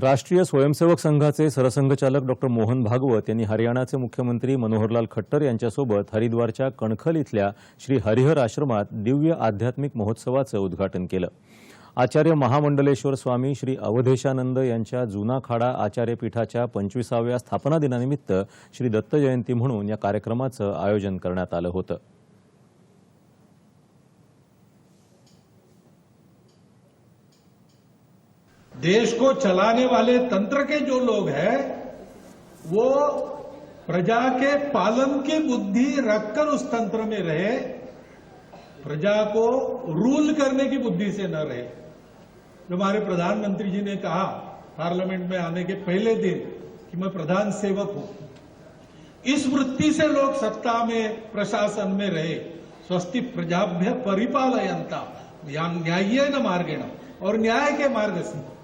राष्ट्रीय स्वयंसेवक संघाचे सरसंघचालक डॉक्टर मोहन भागवत यांनी हरियाणाचे मुख्यमंत्री मनोहरलाल खट्टर यांच्यासोबत हरिद्वारच्या कणखल इथल्या श्री हरिहर आश्रमात दिव्य आध्यात्मिक महोत्सवाचं उद्घाटन केलं. आचार्य महामंडलेश्वर स्वामी श्री अवधेशानंद यांच्या जुना खाडा आचार्यपीठाच्या पंचवीसाव्या स्थापना दिनानिमित्त श्री दत्त जयंती म्हणून या कार्यक्रमाचं आयोजन करण्यात आलं होतं. देश को चलाने वाले तंत्र के जो लोग हैं, वो प्रजा के पालन की बुद्धि रखकर उस तंत्र में रहे, प्रजा को रूल करने की बुद्धि से न रहे। जो हमारे प्रधानमंत्री जी ने कहा, पार्लियामेंट में आने के पहले दिन, कि मैं प्रधान सेवक हूँ। इस वृत्ति से लोग सत्ता में, प्रशासन में रहे। स्वस्ति प्रजाभ्य परिपालयंता न्याय न मार्गेण। और न्याय के मार्ग से।